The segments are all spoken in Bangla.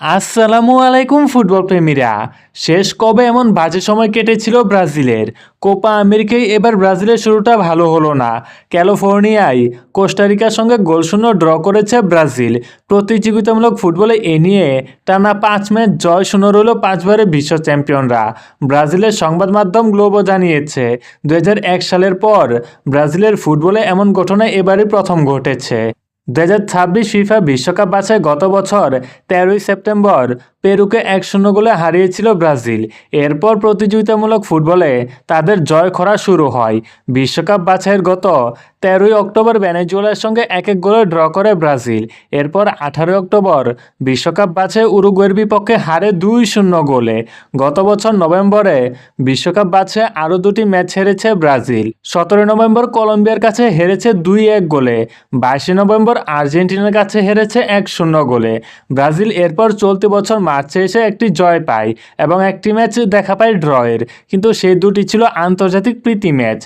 আসসালামু আলাইকুম ফুটবল প্রেমীরা। শেষ কবে এমন বাজে সময় কেটেছিল ব্রাজিলের? কোপা আমেরিকায় এবার ব্রাজিলের শুরুটা ভালো হলো না। ক্যালিফোর্নিয়ায় কোস্টারিকার সঙ্গে গোলশূন্য ড্র করেছে ব্রাজিল। প্রতিযোগিতামূলক ফুটবলে এ নিয়ে টানা পাঁচ ম্যাচ জয় শূন্য রইল পাঁচবারের বিশ্ব চ্যাম্পিয়নরা। ব্রাজিলের সংবাদ মাধ্যম গ্লোবো জানিয়েছে দু হাজার এক সালের পর ব্রাজিলের ফুটবলে এমন ঘটনা এবারই প্রথম ঘটেছে। দু হাজার ছাব্বিশ ফিফা বিশ্বকাপ বাছাই গত বছর তেরোই সেপ্টেম্বর পেরুকে এক শূন্য গোলে হারিয়েছিল ব্রাজিল। এরপর প্রতিযোগিতামূলক ফুটবলে তাদের জয় খরা শুরু হয়। বিশ্বকাপ বাছাইয়ের গত তেরোই অক্টোবর ভেনেজুয়েলার সঙ্গে এক এক গোলে ড্র করে ব্রাজিল। এরপর আঠারোই অক্টোবর বিশ্বকাপ বাছাই উরুগুয়ের বিপক্ষে হারে দুই শূন্য গোলে। গত বছর নভেম্বরে বিশ্বকাপ বাছাই আরও দুটি ম্যাচ হেরেছে ব্রাজিল। সতেরোই নভেম্বর কলম্বিয়ার কাছে হেরেছে দুই এক গোলে। বাইশে নভেম্বর আর্জেন্টিনার কাছে হেরেছে এক শূন্য গোলে। ব্রাজিল এরপর চলতি বছর মার্চে এসে একটি জয় পায় এবং একটি ম্যাচ দেখা পায় ড্রয়ের। কিন্তু সেই দুটি ছিল আন্তর্জাতিক প্রীতি ম্যাচ।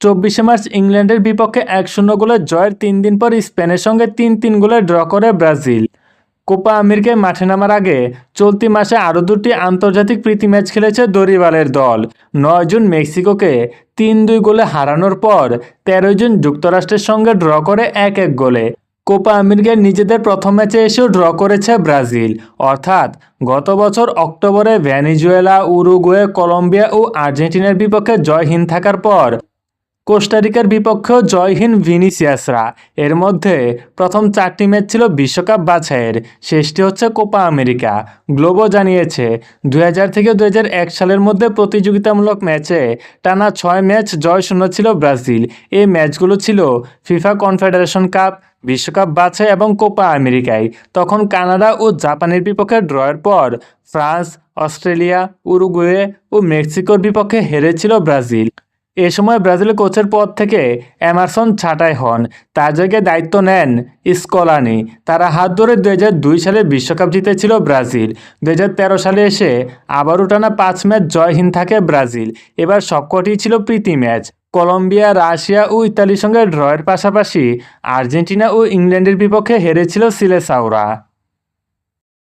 চব্বিশে মার্চ ইংল্যান্ডের বিপক্ষে এক শূন্য গোলের জয়ের তিন দিন পর স্পেনের সঙ্গে তিন তিন গোলে ড্র করে ব্রাজিল। কোপা আমেরিকায় মাঠে নামার আগে চলতি মাসে আরও দুটি আন্তর্জাতিক প্রীতি ম্যাচ খেলেছে দরিবালের দল। নয় জুন মেক্সিকোকে তিন দুই গোলে হারানোর পর তেরোই জুন যুক্তরাষ্ট্রের সঙ্গে ড্র করে এক এক গোলে। কোপা আমেরিকার নিজেদের প্রথম ম্যাচে এসেও ড্র করেছে ব্রাজিল। অর্থাৎ গত বছর অক্টোবরে ভ্যানিজুয়েলা উরুগুয়ে, কলম্বিয়া ও আর্জেন্টিনার বিপক্ষে জয়হীন থাকার পর কোস্টারিকার বিপক্ষেও জয়হীন ভিনিসিয়াসরা। এর মধ্যে প্রথম চারটি ম্যাচ ছিল বিশ্বকাপ বাছাইয়ের। শেষটি হচ্ছে কোপা আমেরিকা। গ্লোবো জানিয়েছে দু হাজার থেকে দু হাজার এক সালের মধ্যে প্রতিযোগিতামূলক ম্যাচে টানা ছয় ম্যাচ জয় শূন্য ছিল ব্রাজিল। এই ম্যাচগুলো ছিল ফিফা কনফেডারেশন কাপ বিশ্বকাপ বাছাই এবং কোপা আমেরিকায়। তখন কানাডা ও জাপানের বিপক্ষে ড্রয়ের পর ফ্রান্স, অস্ট্রেলিয়া, উরুগুয়ে ও মেক্সিকোর বিপক্ষে হেরেছিল ব্রাজিল। এ সময় ব্রাজিলের কোচের পদ থেকে এমারসন ছাঁটাই হন। তার জায়গায় দায়িত্ব নেন স্কলানি। তারা হাত ধরে দুই সালে বিশ্বকাপ জিতেছিল ব্রাজিল। দুই হাজার তেরো সালে এসে আবারও টানা পাঁচ ম্যাচ জয়হীন থাকে ব্রাজিল। এবার সবকটিই ছিল প্রীতি ম্যাচ। কলম্বিয়া রাশিয়া ও ইতালির সঙ্গে ড্রয়ের পাশাপাশি আর্জেন্টিনা ও ইংল্যান্ডের বিপক্ষে হেরেছিল সিলেসাউরা